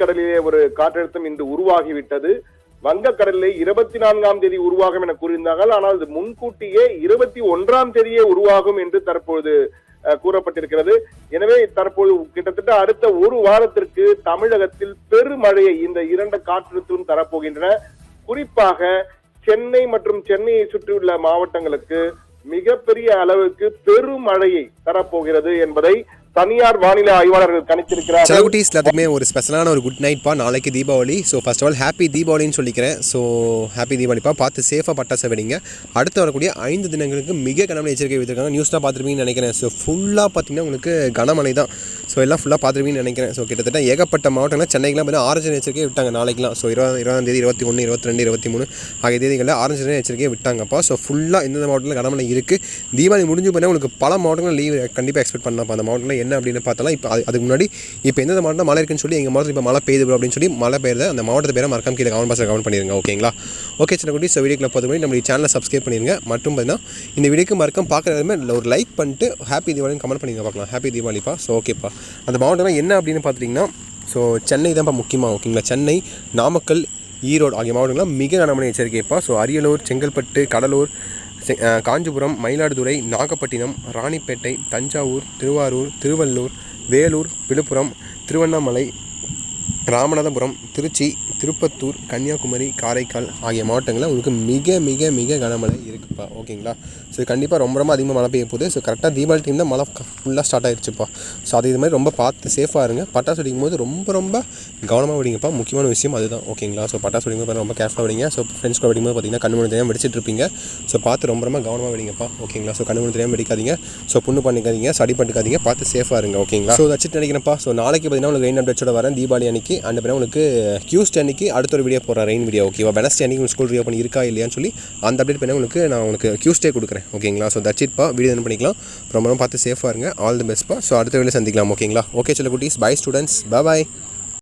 கடலிலே ஒரு காற்றழுத்தம் இன்று உருவாகிவிட்டது. வங்கக்கடலிலே இருபத்தி நான்காம் தேதி உருவாகும் என கூறியிருந்தார்கள். ஆனால் அது முன்கூட்டியே இருபத்தி ஒன்றாம் தேதியே உருவாகும் என்று தற்பொழுது கூறப்பட்டிருக்கிறது. எனவே தற்போது கிட்டத்தட்ட அடுத்த ஒரு வாரத்திற்கு தமிழகத்தில் பெருமழையை இந்த இரண்டு காற்றழுத்தம் தரப்போகின்றன. குறிப்பாக சென்னை மற்றும் சென்னையை சுற்றியுள்ள மாவட்டங்களுக்கு மிகப்பெரிய அளவுக்கு பெருமழையை தரப்போகிறது என்பதை தனியார் வானிலை ஆய்வாளர்கள் கணித்திருக்கிறார். செலகுட்டீஸ் எல்லாத்துக்குமே ஒரு ஸ்பெஷலான ஒரு குட் நைட்ப்பா நாளைக்கு Deepavali. So first of all happy தீபாவளின்னு சொல்லிக்கிறேன். ஸோ ஹாப்பி தீபாவளிப்பா பார்த்து சேஃபாக பட்டாசு வெடிங்க. அடுத்து வரக்கூடிய ஐந்து தினங்களுக்கு மிக கனமழை எச்சரிக்கை விடுத்திருக்காங்க நியூஸ்லாம் பார்த்துருப்பீங்கன்னு நினைக்கிறேன். ஸோ ஃபுல்லாக பார்த்தீங்கன்னா உங்களுக்கு கனமழை தான். ஸோ எல்லாம் ஃபுல்லாக பார்த்துருப்பீங்கன்னு நினைக்கிறேன். ஸோ கிட்டத்தட்ட ஏகப்பட்ட மாவட்டங்கள் சென்னைக்குலாம் பார்த்தீங்கன்னா ஆரஞ்சு எச்சரிக்கை விட்டாங்க. நாளைக்குலாம் ஸோ இருபது இருபதாம் தேதி இருபத்தி ஒன்று இருபத்தி ரெண்டு இருபத்தி மூணு ஆகிய தேதிகளில் ஆரஞ்சு எச்சரிக்கையை விட்டாங்கப்பா ஸோ ஃபுல்லாக இந்த மாவட்டத்தில் கனமழை இருக்குது தீபாவளி முடிஞ்சு போனால் உங்களுக்கு பல மாவட்டங்கள் லீவ் கண்டிப்பாக எக்ஸ்பெக்ட் பண்ணலாம். அந்த மாவட்டத்தில் என்ன அப்படின்னு பார்த்தாலும் இப்போ அது அதுக்கு முன்னாடி இப்போ எந்தெந்த மாவட்டம் மழை இருக்குன்னு சொல்லி எங்கள் மாவட்டத்தில் இப்போ மழை பெய்யுது அப்படின்னு சொல்லி மழை பெய்யுது அந்த மாவட்டத்தை பேரை மறக்காம கீழே கவர்மெண்ட் பாஸில் கவர்மெண்ட் பண்ணிருங்க. ஓகேங்களா ஓகே சின்ன குட்டி. ஸோ வீடியோக்குள்ள பார்த்து பண்ணி நம்ம சேனலை சப்ஸ்கிரைப் பண்ணிருங்க. மற்றும் பார்த்தீங்கன்னா இந்த வீடியோக்கு மறக்காம பார்க்குற ஒரு லைக் பண்ணிட்டு ஹாப்பி தீபாவளின்னு கமெண்ட் பண்ணிங்க பார்க்கலாம். ஹாப்பி தீபாவளிப்பா. ஸோ ஓகேப்பா அந்த மாவட்டம்லாம் என்ன அப்படின்னு பார்த்துட்டிங்கன்னா ஸோ சென்னை தான்ப்பா முக்கியமாக ஓகேங்களா சென்னை நாமக்கல் ஈரோடு ஆகிய மாவட்டங்கள்லாம் மிக கனமழை எச்சரிக்கைப்பா ஸோ அரியலூர் செங்கல்பட்டு கடலூர் செ- காஞ்சிபுரம் மயிலாடுதுறை நாகப்பட்டினம் ராணிப்பேட்டை தஞ்சாவூர் திருவாரூர் திருவள்ளூர் வேலூர் விழுப்புரம் திருவண்ணாமலை ராமநாதபுரம் திருச்சி திருப்பத்தூர் கன்னியாகுமரி காரைக்கால் ஆகிய மாவட்டங்களில் உங்களுக்கு மிக மிக மிக கனமழை இருக்குப்பா. ஓகேங்களா? ஸோ கண்டிப்பாக ரொம்ப ரொம்ப அதிகமாக மழை பெய்ய போகுது. ஸோ கரெக்டாக தீபாவளி டைம் தான் மழை ஃபுல்லாக ஸ்டார்ட் ஆயிடுச்சுப்பா ஸோ அது இது மாதிரி ரொம்ப பார்த்து சேஃபாக இருங்க. பட்டாசு வெடிக்கும் போது ரொம்ப ரொம்ப கவனமாக விடுங்கப்பா. முக்கியமான விஷயம் அதுதான். ஓகேங்களா? ஸோ பட்டாசு வெடிக்கும் போது ரொம்ப கேர்ஃபுல்லாக விடுங்க. ஸோ ஃப்ரெண்ட்ஸ் கூட வெடிக்கும் போது பார்த்தீங்கன்னா கண்ணு மணி தெரியாமல் வெடிச்சிட்டு இருப்பீங்க. ஸோ பார்த்து ரொம்ப ரொம்ப கவனமாக வெடிங்கப்பா. ஓகேங்களா? ஸோ கண்ணு மணி தெரியாமல் வெடிக்காதீங்க. ஸோ புண்ணு பண்ணிக்காதீங்க சடி பண்ணிக்காதீங்க பார்த்து சேஃபாக இருங்க. ஓகேங்களா? ஸோ வச்சுட்டு நினைக்கிறேன்ப்பா. ஸோ நாளைக்கு பார்த்தீங்கன்னா உங்களுக்கு ரெயின் அப்டேட்ஸோட வரேன். தீபாவளி அன்னைக்கு. அண்ட் அப்புறம் உங்களுக்கு கியூஸ்ட் அன்னைக்கு அடுத்த ஒரு வீடியோ போடுறேன். ரெயின் வீடியோ ஓகேவா வெனஸ்டே அன்னைக்கு உங்களுக்கு ஸ்கூல் ரீஓப்பன் இருக்கா இல்லையான்னு சொல்லி அந்த அப்டேட் பண்ணி உங்களுக்கு நான் உங்களுக்கு கியூஸ்டே கொடுக்குறேன் ஓகேங்களா ஸோ தட்சிட்ப்பா வீடியோ என்ன பண்ணிக்கலாம். ரொம்ப ரொம்ப பார்த்து சேஃபாக இருங்க. ஆல் தி பெஸ்ட்பா ஸோ அடுத்த வீடியோ சந்திக்கலாம் ஓகேங்களா ஓகே சொல்ல குட்டீஸ். By students bye